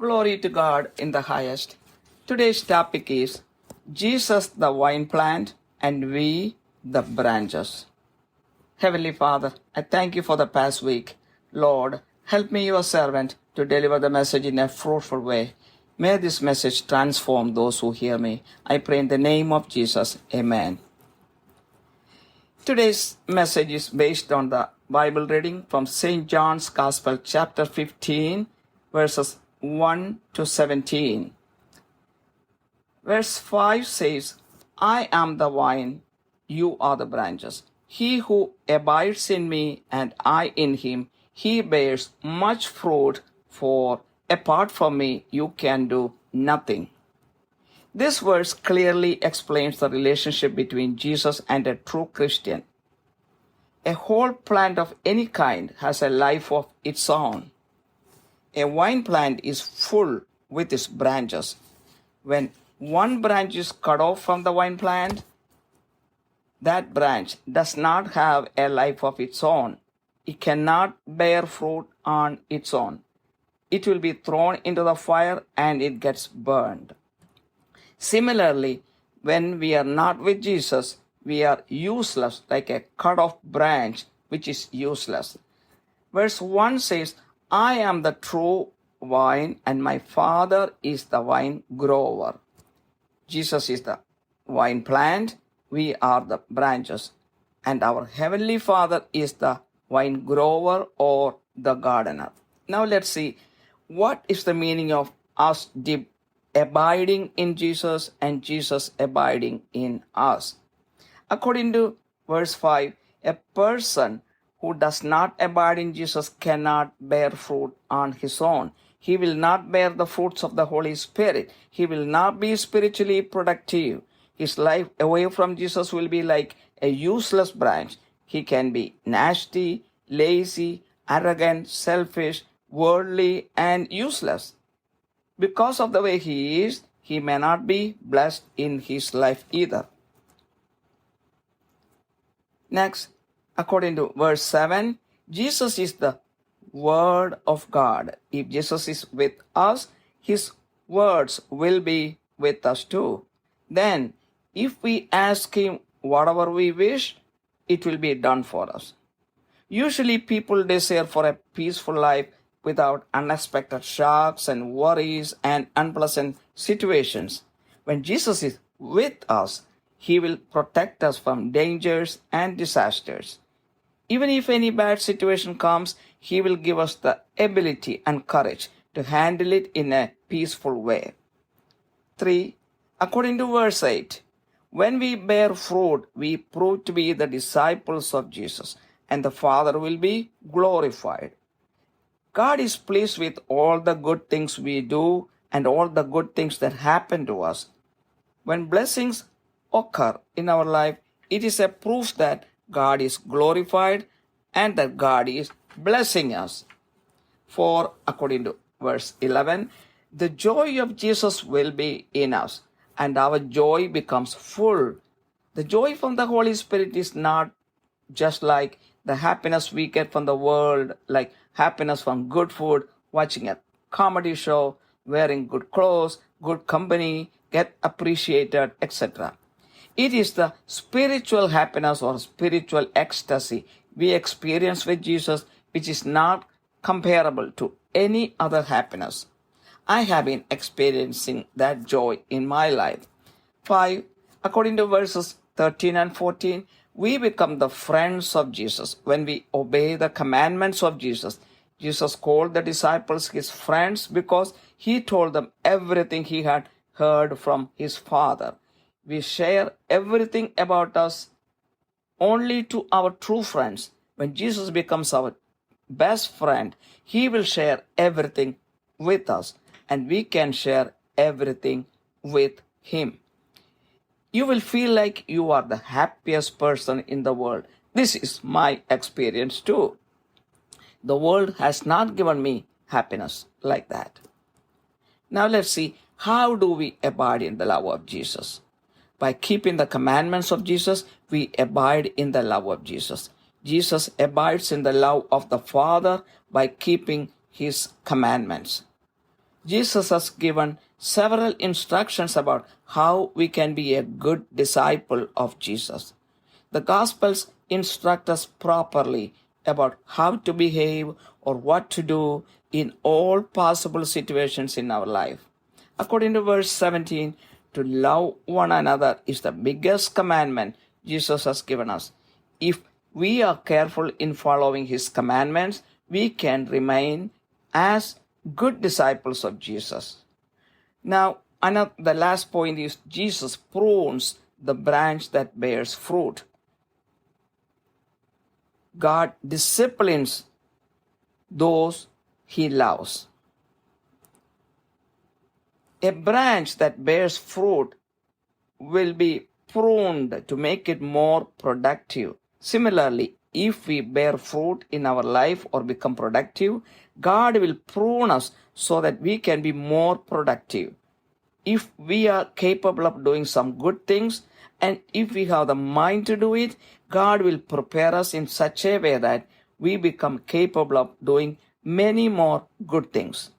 Glory to God in the highest. Today's topic is Jesus the vine plant and we the branches. Heavenly Father, I thank you for the past week. Lord, help me, your servant, to deliver the message in a fruitful way. May this message transform those who hear me. I pray in the name of Jesus. Amen. Today's message is based on the Bible reading from St. John's Gospel, chapter 15, verses 1 to 17. Verse 5 says, I am the vine, you are the branches. He who abides in me and I in him, he bears much fruit, for apart from me you can do nothing. This verse clearly explains the relationship between Jesus and a true Christian. A whole plant of any kind has a life of its own. A wine plant is full with its branches. When one branch is cut off from the wine plant, that branch does not have a life of its own. It cannot bear fruit on its own. It will be thrown into the fire and it gets burned. Similarly, when we are not with Jesus, we are useless like a cut off branch which is useless. Verse 1 says, I am the true vine and my Father is the vine grower. Jesus is the vine plant, we are the branches, and our Heavenly Father is the vine grower or the gardener. Now let's see what is the meaning of us abiding in Jesus and Jesus abiding in us. According to verse 5, a person who does not abide in Jesus cannot bear fruit on his own. He will not bear the fruits of the Holy Spirit. He will not be spiritually productive. His life away from Jesus will be like a useless branch. He can be nasty, lazy, arrogant, selfish, worldly, and useless. Because of the way he is, he may not be blessed in his life either. Next, according to verse 7, Jesus is the Word of God. If Jesus is with us, His words will be with us too. Then, if we ask Him whatever we wish, it will be done for us. Usually, people desire for a peaceful life without unexpected shocks and worries and unpleasant situations. When Jesus is with us, He will protect us from dangers and disasters. Even if any bad situation comes, He will give us the ability and courage to handle it in a peaceful way. 3. According to verse 8, when we bear fruit, we prove to be the disciples of Jesus, and the Father will be glorified. God is pleased with all the good things we do and all the good things that happen to us. When blessings occur in our life, it is a proof that God is glorified and that God is blessing us. For, according to verse 11, the joy of Jesus will be in us, and our joy becomes full. The joy from the Holy Spirit is not just like the happiness we get from the world, like happiness from good food, watching a comedy show, wearing good clothes, good company, get appreciated, etc. It is the spiritual happiness or spiritual ecstasy we experience with Jesus, which is not comparable to any other happiness. I have been experiencing that joy in my life. 5. According to verses 13 and 14, we become the friends of Jesus when we obey the commandments of Jesus. Jesus called the disciples his friends because he told them everything he had heard from his Father. We share everything about us only to our true friends. When Jesus becomes our best friend, he will share everything with us and we can share everything with him. You will feel like you are the happiest person in the world. This is my experience too. The world has not given me happiness like that. Now let's see how do we abide in the love of Jesus? By keeping the commandments of Jesus, we abide in the love of Jesus. Jesus abides in the love of the Father by keeping his commandments. Jesus has given several instructions about how we can be a good disciple of Jesus. The Gospels instruct us properly about how to behave or what to do in all possible situations in our life. According to verse 17, to love one another is the biggest commandment Jesus has given us. If we are careful in following his commandments, we can remain as good disciples of Jesus. Now, another, the last point is Jesus prunes the branch that bears fruit. God disciplines those he loves. A branch that bears fruit will be pruned to make it more productive. Similarly, if we bear fruit in our life or become productive, God will prune us so that we can be more productive. If we are capable of doing some good things and if we have the mind to do it, God will prepare us in such a way that we become capable of doing many more good things.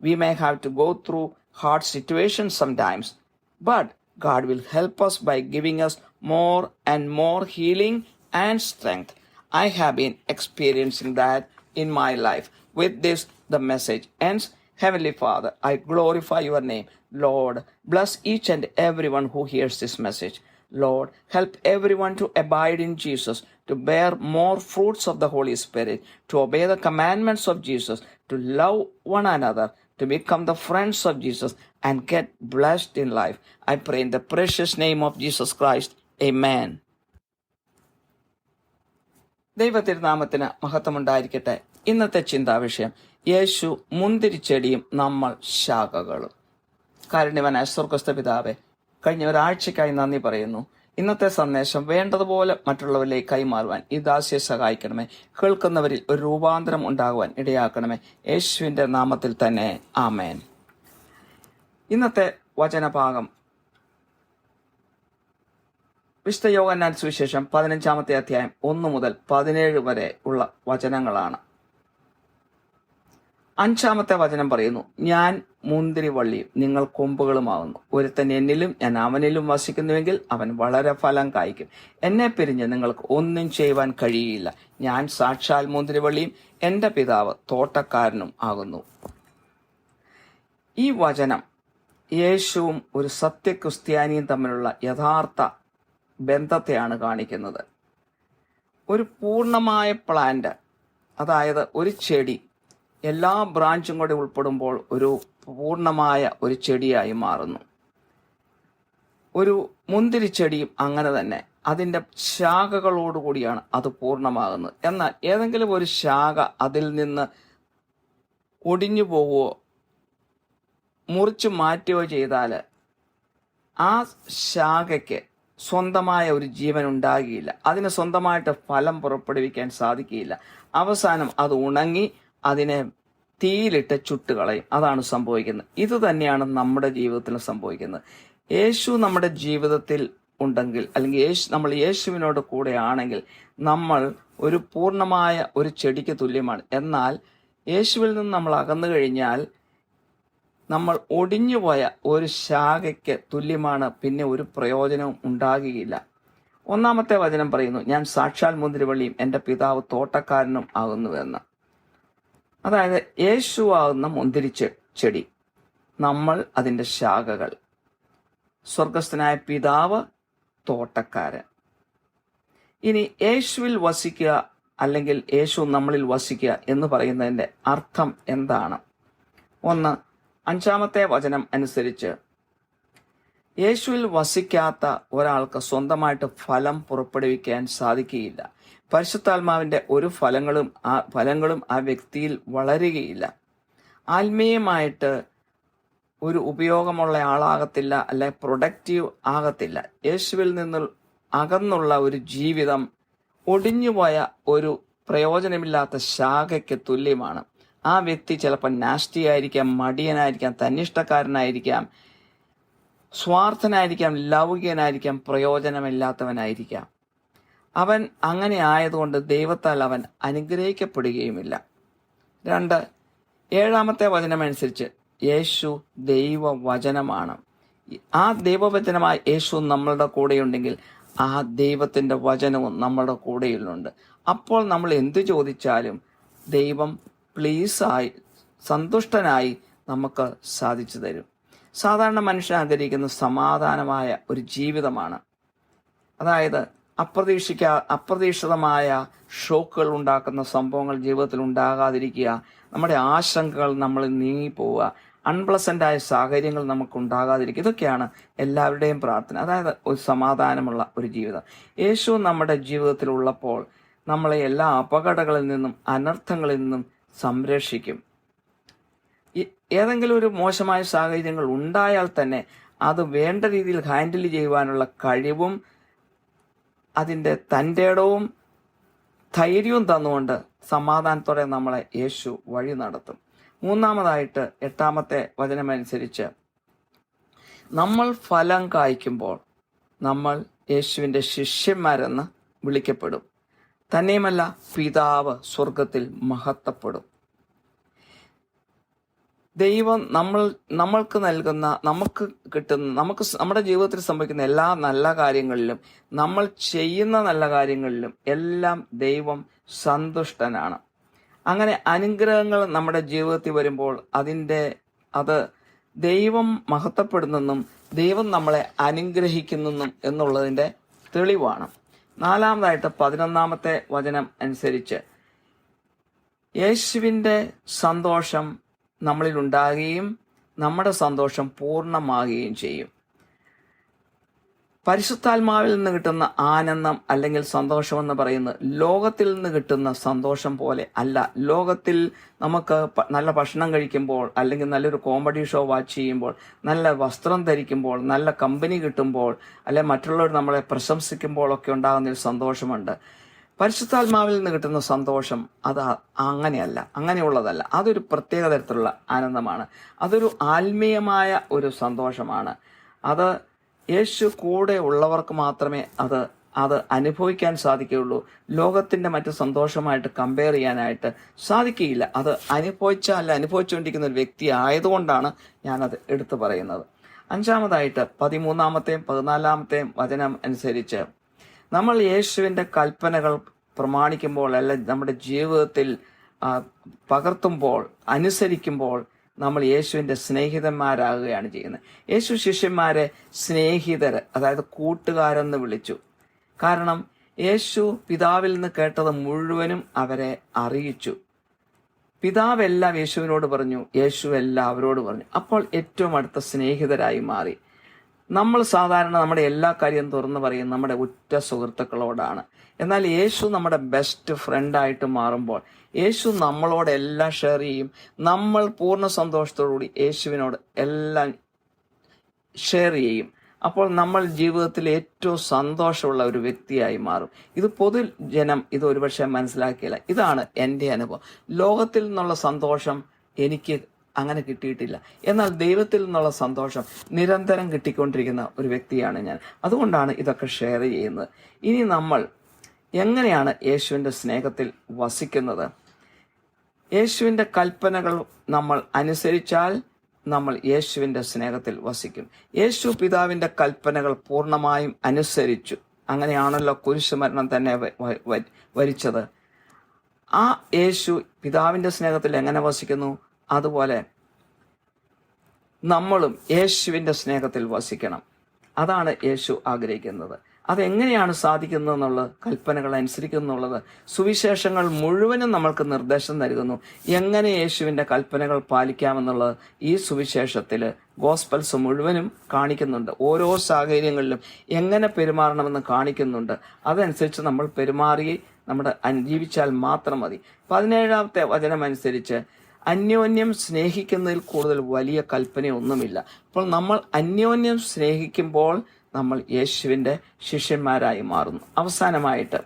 We may have to go through hard situations sometimes, but God will help us by giving us more and more healing and strength. I have been experiencing that in my life. With this, the message ends. Heavenly Father, I glorify your name. Lord, bless each and everyone who hears this message. Lord, help everyone to abide in Jesus, to bear more fruits of the Holy Spirit, to obey the commandments of Jesus, to love one another, to become the friends of Jesus, and get blessed in life. I pray in the precious name of Jesus Christ. Amen. ദൈവതിരുനാമത്തിന് മഹത്വമുണ്ടായിരിക്കട്ടെ ഇന്നത്തെ ചിന്താ വിഷയം യേശു മുന്തിരിച്ചെടിയും നമ്മൾ ശാഖകളും കാരുണ്യവനായ സ്വർഗസ്ഥ പിതാവെ കഴിഞ്ഞ ഒരാഴ്ചക്കായി നന്ദി പറയുന്നു ഇന്നത്തെ സന്ദേശം വേണ്ടതുപോലെ മറ്റുള്ളവരിലേക്ക് കൈമാറുവാൻ ഈ ദാസിയെ സഹായിക്കണമേ. കേൾക്കുന്നവരിൽ ഒരു രൂപാന്തരം ഉണ്ടാകുവാൻ ഇടയാക്കണമേ. യേശുവിന്റെ നാമത്തിൽ തന്നെ. ആമേൻ. ഇന്നത്തെ വചനഭാഗം. വിശുദ്ധ യോഗന്നാൻ സുവിശേഷം പതിനഞ്ചാമത്തെ അധ്യായം ഒന്ന് മുതൽ പതിനേഴ് വരെ ഉള്ള വചനങ്ങളാണ്. അഞ്ചാമത്തെ വചനം പറയുന്നു ഞാൻ മുന്തിരിവള്ളിയും നിങ്ങൾ കൊമ്പുകളുമാകുന്നു ഒരുത്തൻ എന്നിലും ഞാൻ അവനിലും വസിക്കുന്നുവെങ്കിൽ അവൻ വളരെ ഫലം കായ്ക്കും. എന്നെ പിരിഞ്ഞ് നിങ്ങൾക്ക് ഒന്നും ചെയ്യുവാൻ കഴിയില്ല. ഞാൻ സാക്ഷാൽ മുന്തിരിവള്ളിയും എന്റെ പിതാവ് തോട്ടക്കാരനും ആകുന്നു. ഈ വചനം യേശുവും ഒരു സത്യക്രിസ്ത്യാനിയും തമ്മിലുള്ള യഥാർത്ഥ ബന്ധത്തെയാണ് കാണിക്കുന്നത്. ഒരു പൂർണമായ പ്ലാന്റ് അതായത് ഒരു ചെടി എല്ലാ ബ്രാഞ്ചും കൂടി ഉൾപ്പെടുമ്പോൾ ഒരു പൂർണമായ ഒരു ചെടിയായി മാറുന്നു. ഒരു മുന്തിരിച്ചെടിയും അങ്ങനെ തന്നെ. അതിന്റെ ശാഖകളോടുകൂടിയാണ് അത് പൂർണമാകുന്നത്. എന്നാൽ ഏതെങ്കിലും ഒരു ശാഖ അതിൽ നിന്ന് ഒടിഞ്ഞു പോവുകയോ മുറിച്ചു മാറ്റുകയോ ചെയ്താൽ ആ ശാഖയ്ക്ക് സ്വന്തമായ ഒരു ജീവൻ ഉണ്ടാകുകയില്ല. അതിന് സ്വന്തമായിട്ട് ഫലം പുറപ്പെടുവിക്കാൻ സാധിക്കുകയില്ല. അവസാനം അത് ഉണങ്ങി അതിനെ തീയിലിട്ട് ചുട്ടുകളയും അതാണ് സംഭവിക്കുന്നത്. ഇത് തന്നെയാണ് നമ്മുടെ ജീവിതത്തിൽ സംഭവിക്കുന്നത്. യേശു നമ്മുടെ ജീവിതത്തിൽ ഉണ്ടെങ്കിൽ അല്ലെങ്കിൽ യേശു നമ്മൾ യേശുവിനോട് കൂടെ ആണെങ്കിൽ നമ്മൾ ഒരു പൂർണമായ ഒരു ചെടിക്ക് തുല്യമാണ്. എന്നാൽ യേശുവിൽ നിന്ന് നമ്മൾ അകന്നു കഴിഞ്ഞാൽ നമ്മൾ ഒടിഞ്ഞുപോയ ഒരു ശാഖയ്ക്ക് തുല്യമാണ്. പിന്നെ ഒരു പ്രയോജനവും ഉണ്ടാകുകയില്ല. ഒന്നാമത്തെ വചനം പറയുന്നു ഞാൻ സാക്ഷാൽ മുന്തിരിവള്ളിയും എന്റെ പിതാവ് തോട്ടക്കാരനും ആകുന്നുവെന്ന്. അതായത് യേശുവാകുന്ന മുന്തിരി ചെടി. നമ്മൾ അതിന്റെ ശാഖകൾ. സ്വർഗസ്ഥനായ പിതാവ് തോട്ടക്കാരൻ. ഇനി യേശുവിൽ വസിക്കുക അല്ലെങ്കിൽ യേശു നമ്മളിൽ വസിക്കുക എന്ന് പറയുന്നതിന്റെ അർത്ഥം എന്താണ്? ഒന്ന് അഞ്ചാമത്തെ വചനം അനുസരിച്ച് യേശുവിൽ വസിക്കാത്ത ഒരാൾക്ക് സ്വന്തമായിട്ട് ഫലം പുറപ്പെടുവിക്കാൻ സാധിക്കുകയില്ല. പരിശുദ്ധാത്മാവിന്റെ ഒരു ഫലങ്ങളും ആ ഫലങ്ങളും ആ വ്യക്തിയിൽ വളരുകയില്ല. ആത്മീയമായിട്ട് ഒരു ഉപയോഗമുള്ള ആളാകത്തില്ല അല്ലെ പ്രൊഡക്റ്റീവ് ആകത്തില്ല. യേശുവിൽ നിന്ന് അകന്നുള്ള ഒരു ജീവിതം ഒടിഞ്ഞുപോയ ഒരു പ്രയോജനമില്ലാത്ത ശാഖയ്ക്ക് തുല്യമാണ്. ആ വ്യക്തി ചിലപ്പോൾ നാസ്റ്റി ആയിരിക്കാം മടിയനായിരിക്കാം തന്നിഷ്ടക്കാരനായിരിക്കാം സ്വാർത്ഥനായിരിക്കാം ലൗകികനായിരിക്കാം പ്രയോജനമില്ലാത്തവനായിരിക്കാം. അവൻ അങ്ങനെ ആയതുകൊണ്ട് ദൈവത്താൽ അവൻ അനുഗ്രഹിക്കപ്പെടുകയുമില്ല. രണ്ട് ഏഴാമത്തെ വചനമനുസരിച്ച് യേശു ദൈവവചനമാണ്. ആ ദൈവവചനമായ യേശു നമ്മളുടെ കൂടെയുണ്ടെങ്കിൽ ആ ദൈവത്തിന്റെ വചനവും നമ്മളുടെ കൂടെയുണ്ട്. അപ്പോൾ നമ്മൾ എന്തു ചോദിച്ചാലും ദൈവം പ്ലീസായി സന്തുഷ്ടനായി നമുക്ക് സാധിച്ചു തരും. സാധാരണ മനുഷ്യൻ ആഗ്രഹിക്കുന്ന സമാധാനമായ ഒരു ജീവിതമാണ്. അതായത് അപ്രതീക്ഷിക്ക അപ്രതീക്ഷിതമായ ഷോക്കുകൾ ഉണ്ടാക്കുന്ന സംഭവങ്ങൾ ജീവിതത്തിൽ ഉണ്ടാകാതിരിക്കുക നമ്മുടെ ആശങ്കകൾ നമ്മൾ നീങ്ങിപ്പോവുക അൺപ്ലസന്റായ സാഹചര്യങ്ങൾ നമുക്ക് ഉണ്ടാകാതിരിക്കുക ഇതൊക്കെയാണ് എല്ലാവരുടെയും പ്രാർത്ഥന. അതായത് ഒരു സമാധാനമുള്ള ഒരു ജീവിതം. യേശു നമ്മുടെ ജീവിതത്തിൽ ഉള്ളപ്പോൾ നമ്മളെ എല്ലാ അപകടങ്ങളിൽ നിന്നും അനർത്ഥങ്ങളിൽ നിന്നും സംരക്ഷിക്കും. ഏതെങ്കിലും ഒരു മോശമായ സാഹചര്യങ്ങൾ ഉണ്ടായാൽ തന്നെ അത് വേണ്ട രീതിയിൽ ഹാൻഡിൽ ചെയ്യുവാനുള്ള കഴിവും അതിന്റെ തന്റെ ഇടവും ധൈര്യവും തന്നുകൊണ്ട് സമാധാനത്തോടെ നമ്മളെ യേശു വഴി നടത്തും. മൂന്നാമതായിട്ട് എട്ടാമത്തെ വചനമനുസരിച്ച് നമ്മൾ ഫലം കായ്ക്കുമ്പോൾ നമ്മൾ യേശുവിന്റെ ശിഷ്യന്മാരെന്ന് വിളിക്കപ്പെടും. തന്നെയുമല്ല പിതാവ് സ്വർഗത്തിൽ മഹത്വപ്പെടും. ദൈവം നമ്മൾ നമ്മൾക്ക് നൽകുന്ന നമുക്ക് കിട്ടുന്ന നമുക്ക് നമ്മുടെ ജീവിതത്തിൽ സംഭവിക്കുന്ന എല്ലാ നല്ല കാര്യങ്ങളിലും നമ്മൾ ചെയ്യുന്ന നല്ല കാര്യങ്ങളിലും എല്ലാം ദൈവം സന്തുഷ്ടനാണ്. അങ്ങനെ അനുഗ്രഹങ്ങൾ നമ്മുടെ ജീവിതത്തിൽ വരുമ്പോൾ അതിന്റെ അത് ദൈവം മഹത്വപ്പെടുന്നെന്നും ദൈവം നമ്മളെ അനുഗ്രഹിക്കുന്നെന്നും എന്നുള്ളതിന്റെ തെളിവാണ്. നാലാമതായിട്ട് പതിനൊന്നാമത്തെ വചനം അനുസരിച്ച് യേശുവിന്റെ സന്തോഷം നമ്മളിൽ ഉണ്ടാകുകയും നമ്മുടെ സന്തോഷം പൂർണമാകുകയും ചെയ്യും. പരിശുദ്ധാത്മാവിൽ നിന്ന് കിട്ടുന്ന ആനന്ദം അല്ലെങ്കിൽ സന്തോഷം എന്ന് പറയുന്നത് ലോകത്തിൽ നിന്ന് കിട്ടുന്ന സന്തോഷം പോലെ അല്ല. ലോകത്തിൽ നമുക്ക് നല്ല ഭക്ഷണം കഴിക്കുമ്പോൾ അല്ലെങ്കിൽ നല്ലൊരു കോമഡി ഷോ വാച്ച് ചെയ്യുമ്പോൾ നല്ല വസ്ത്രം ധരിക്കുമ്പോൾ നല്ല കമ്പനി കിട്ടുമ്പോൾ അല്ലെ മറ്റുള്ളവർ നമ്മളെ പ്രശംസിക്കുമ്പോൾ ഒക്കെ ഉണ്ടാകുന്ന ഒരു സന്തോഷമുണ്ട്. പരിശുദ്ധാത്മാവിൽ നിന്ന് കിട്ടുന്ന സന്തോഷം അത് അങ്ങനെയല്ല. അങ്ങനെയുള്ളതല്ല. അതൊരു പ്രത്യേക തരത്തിലുള്ള ആനന്ദമാണ്. അതൊരു ആത്മീയമായ ഒരു സന്തോഷമാണ്. അത് യേശു കൂടെ ഉള്ളവർക്ക് മാത്രമേ അത് അത് അനുഭവിക്കാൻ സാധിക്കുകയുള്ളൂ. ലോകത്തിന്റെ മറ്റു സന്തോഷമായിട്ട് കമ്പയർ ചെയ്യാനായിട്ട് സാധിക്കുകയില്ല. അത് അനുഭവിച്ചാൽ അനുഭവിച്ചുകൊണ്ടിരിക്കുന്ന ഒരു വ്യക്തി ആയതുകൊണ്ടാണ് ഞാനത് എടുത്തു പറയുന്നത്. അഞ്ചാമതായിട്ട് പതിമൂന്നാമത്തെയും പതിനാലാമത്തെയും വചനം അനുസരിച്ച് നമ്മൾ യേശുവിന്റെ കൽപ്പനകൾ പ്രമാണിക്കുമ്പോൾ അല്ല നമ്മുടെ ജീവിതത്തിൽ പകർത്തുമ്പോൾ അനുസരിക്കുമ്പോൾ നമ്മൾ യേശുവിന്റെ സ്നേഹിതന്മാരാകുകയാണ് ചെയ്യുന്നത്. യേശു ശിഷ്യന്മാരെ സ്നേഹിതർ അതായത് കൂട്ടുകാരെന്ന് വിളിച്ചു. കാരണം യേശു പിതാവിൽ നിന്ന് കേട്ടത് മുഴുവനും അവരെ അറിയിച്ചു. പിതാവ് എല്ലാം യേശുവിനോട് പറഞ്ഞു യേശു എല്ലാം അവരോട് പറഞ്ഞു. അപ്പോൾ ഏറ്റവും അടുത്ത സ്നേഹിതരായി മാറി. നമ്മൾ സാധാരണ നമ്മുടെ എല്ലാ കാര്യം തുറന്നു പറയും നമ്മുടെ ഉറ്റ സുഹൃത്തുക്കളോടാണ്. എന്നാൽ യേശു നമ്മുടെ ബെസ്റ്റ് ഫ്രണ്ടായിട്ട് മാറുമ്പോൾ യേശു നമ്മളോട് എല്ലാം ഷെയർ ചെയ്യും. നമ്മൾ പൂർണ സന്തോഷത്തോടുകൂടി യേശുവിനോട് എല്ലാം ഷെയർ ചെയ്യും. അപ്പോൾ നമ്മൾ ജീവിതത്തിൽ ഏറ്റവും സന്തോഷമുള്ള ഒരു വ്യക്തിയായി മാറും. ഇത് പൊതുജനം ഇത് ഒരുപക്ഷെ മനസ്സിലാക്കിയില്ല. ഇതാണ് എന്റെ അനുഭവം. ലോകത്തിൽ നിന്നുള്ള സന്തോഷം എനിക്ക് അങ്ങനെ കിട്ടിയിട്ടില്ല. എന്നാൽ ദൈവത്തിൽ നിന്നുള്ള സന്തോഷം നിരന്തരം കിട്ടിക്കൊണ്ടിരിക്കുന്ന ഒരു വ്യക്തിയാണ് ഞാൻ. അതുകൊണ്ടാണ് ഇതൊക്കെ ഷെയർ ചെയ്യുന്നത്. ഇനി നമ്മൾ എങ്ങനെയാണ് യേശുവിന്റെ സ്നേഹത്തിൽ വസിക്കുന്നത്? യേശുവിന്റെ കൽപ്പനകൾ നമ്മൾ അനുസരിച്ചാൽ നമ്മൾ യേശുവിന്റെ സ്നേഹത്തിൽ വസിക്കും. യേശു പിതാവിന്റെ കൽപ്പനകൾ പൂർണമായും അനുസരിച്ചു. അങ്ങനെയാണല്ലോ കുരിശുമരണം തന്നെ വരിച്ചത്. ആ യേശു പിതാവിന്റെ സ്നേഹത്തിൽ എങ്ങനെ വസിക്കുന്നു? അതുപോലെ നമ്മളും യേശുവിന്റെ സ്നേഹത്തിൽ വസിക്കണം. അതാണ് യേശു ആഗ്രഹിക്കുന്നത്. അതെങ്ങനെയാണ് സാധിക്കുന്നത് എന്നുള്ളത് കൽപ്പനകൾ അനുസരിക്കുന്നുള്ളത് സുവിശേഷങ്ങൾ മുഴുവനും നമ്മൾക്ക് നിർദ്ദേശം നൽകുന്നു. എങ്ങനെ യേശുവിന്റെ കൽപ്പനകൾ പാലിക്കാമെന്നുള്ളത് ഈ സുവിശേഷത്തിൽ ഗോസ്പൽസ് മുഴുവനും കാണിക്കുന്നുണ്ട്. ഓരോ സാഹചര്യങ്ങളിലും എങ്ങനെ പെരുമാറണമെന്ന് കാണിക്കുന്നുണ്ട്. അതനുസരിച്ച് നമ്മൾ പെരുമാറി നമ്മുടെ അനുജീവിച്ചാൽ മാത്രം മതി. പതിനേഴാമത്തെ വചനം അനുസരിച്ച് അന്യോന്യം സ്നേഹിക്കുന്നതിൽ കൂടുതൽ വലിയ കൽപ്പനയൊന്നുമില്ല. അപ്പോൾ നമ്മൾ അന്യോന്യം സ്നേഹിക്കുമ്പോൾ നമ്മൾ യേശുവിന്റെ ശിഷ്യന്മാരായി മാറുന്നു. അവസാനമായിട്ട്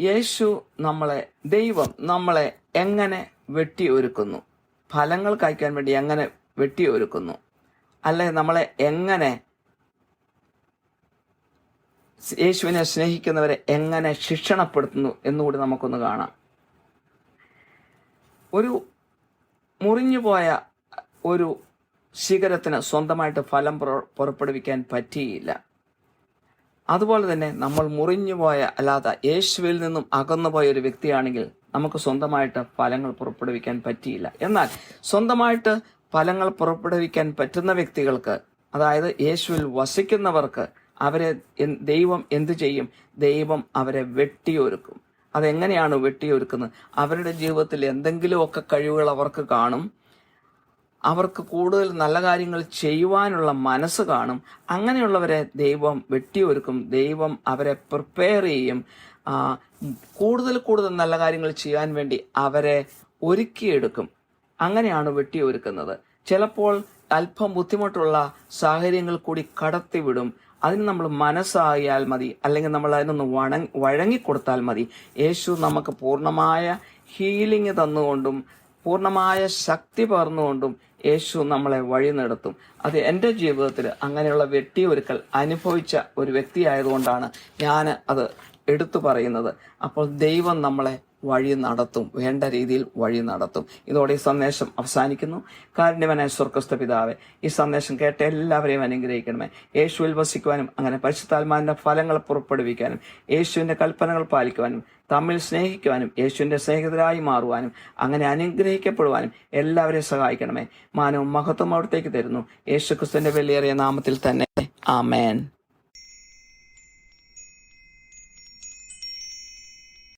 യേശു നമ്മളെ ദൈവം നമ്മളെ എങ്ങനെ വെട്ടിയൊരുക്കുന്നു? ഫലങ്ങൾ കായ്ക്കാൻ വേണ്ടി എങ്ങനെ വെട്ടിയൊരുക്കുന്നു? അല്ലെ നമ്മളെ എങ്ങനെ യേശുവിനെ സ്നേഹിക്കുന്നവരെ എങ്ങനെ ശിക്ഷണപ്പെടുത്തുന്നു എന്നുകൂടി നമുക്കൊന്ന് കാണാം. ഒരു മുറിഞ്ഞുപോയ ഒരു ശിഖരത്തിന് സ്വന്തമായിട്ട് ഫലം പുറപ്പെടുവിക്കാൻ പറ്റിയില്ല. അതുപോലെ തന്നെ നമ്മൾ മുറിഞ്ഞുപോയ അല്ലാതെ യേശുവിൽ നിന്നും അകന്നുപോയ ഒരു വ്യക്തിയാണെങ്കിൽ നമുക്ക് സ്വന്തമായിട്ട് ഫലങ്ങൾ പുറപ്പെടുവിക്കാൻ പറ്റിയില്ല. എന്നാൽ സ്വന്തമായിട്ട് ഫലങ്ങൾ പുറപ്പെടുവിക്കാൻ പറ്റുന്ന വ്യക്തികൾക്ക് അതായത് യേശുവിൽ വസിക്കുന്നവർക്ക് അവരെ ദൈവം എന്തു ചെയ്യും? ദൈവം അവരെ വെട്ടിയൊരുക്കും. അതെങ്ങനെയാണ് വെട്ടിയൊരുക്കുന്നത്? അവരുടെ ജീവിതത്തിൽ എന്തെങ്കിലുമൊക്കെ കഴിവുകൾ അവർക്ക് കാണും. അവർക്ക് കൂടുതൽ നല്ല കാര്യങ്ങൾ ചെയ്യുവാനുള്ള മനസ്സ് കാണും. അങ്ങനെയുള്ളവരെ ദൈവം വെട്ടിയൊരുക്കും. ദൈവം അവരെ പ്രിപ്പയർ ചെയ്യും. കൂടുതൽ കൂടുതൽ നല്ല കാര്യങ്ങൾ ചെയ്യാൻ വേണ്ടി അവരെ ഒരുക്കിയെടുക്കും. അങ്ങനെയാണ് വെട്ടിയൊരുക്കുന്നത്. ചിലപ്പോൾ അല്പം ബുദ്ധിമുട്ടുള്ള സാഹചര്യങ്ങൾ കൂടി കടത്തിവിടും. അതിന് നമ്മൾ മനസ്സായാൽ മതി അല്ലെങ്കിൽ നമ്മൾ അതിനൊന്ന് വണ വഴങ്ങിക്കൊടുത്താൽ മതി. യേശു നമുക്ക് പൂർണമായ ഹീലിംഗ് തന്നുകൊണ്ടും പൂർണമായ ശക്തി പകർന്നുകൊണ്ടും യേശു നമ്മളെ വഴി നടത്തും. അത് എന്റെ ജീവിതത്തിൽ അങ്ങനെയുള്ള വെട്ടിയൊരുക്കൽ അനുഭവിച്ച ഒരു വ്യക്തിയായതുകൊണ്ടാണ് ഞാൻ അത് എടുത്തു പറയുന്നത്. അപ്പോൾ ദൈവം നമ്മളെ വഴി നടത്തും. വേണ്ട രീതിയിൽ വഴി നടത്തും. ഇതോടെ ഈ സന്ദേശം അവസാനിക്കുന്നു. കാരുണ്യവനായ സ്വർഗസ്ഥ പിതാവെ ഈ സന്ദേശം കേട്ട എല്ലാവരെയും അനുഗ്രഹിക്കണമേ. യേശുവിൽ വസിക്കുവാനും അങ്ങനെ പരിശുദ്ധാത്മാവിന്റെ ഫലങ്ങൾ പുറപ്പെടുവിക്കാനും യേശുവിന്റെ കൽപ്പനകൾ പാലിക്കുവാനും തമ്മിൽ സ്നേഹിക്കുവാനും യേശുവിന്റെ സ്നേഹിതരായി മാറുവാനും അങ്ങനെ അനുഗ്രഹിക്കപ്പെടുവാനും എല്ലാവരെയും സഹായിക്കണമേ. മാനവും മഹത്വം അവിടത്തേക്ക് തരുന്നു. യേശു ക്രിസ്തുവിന്റെ നാമത്തിൽ തന്നെ. ആമേൻ.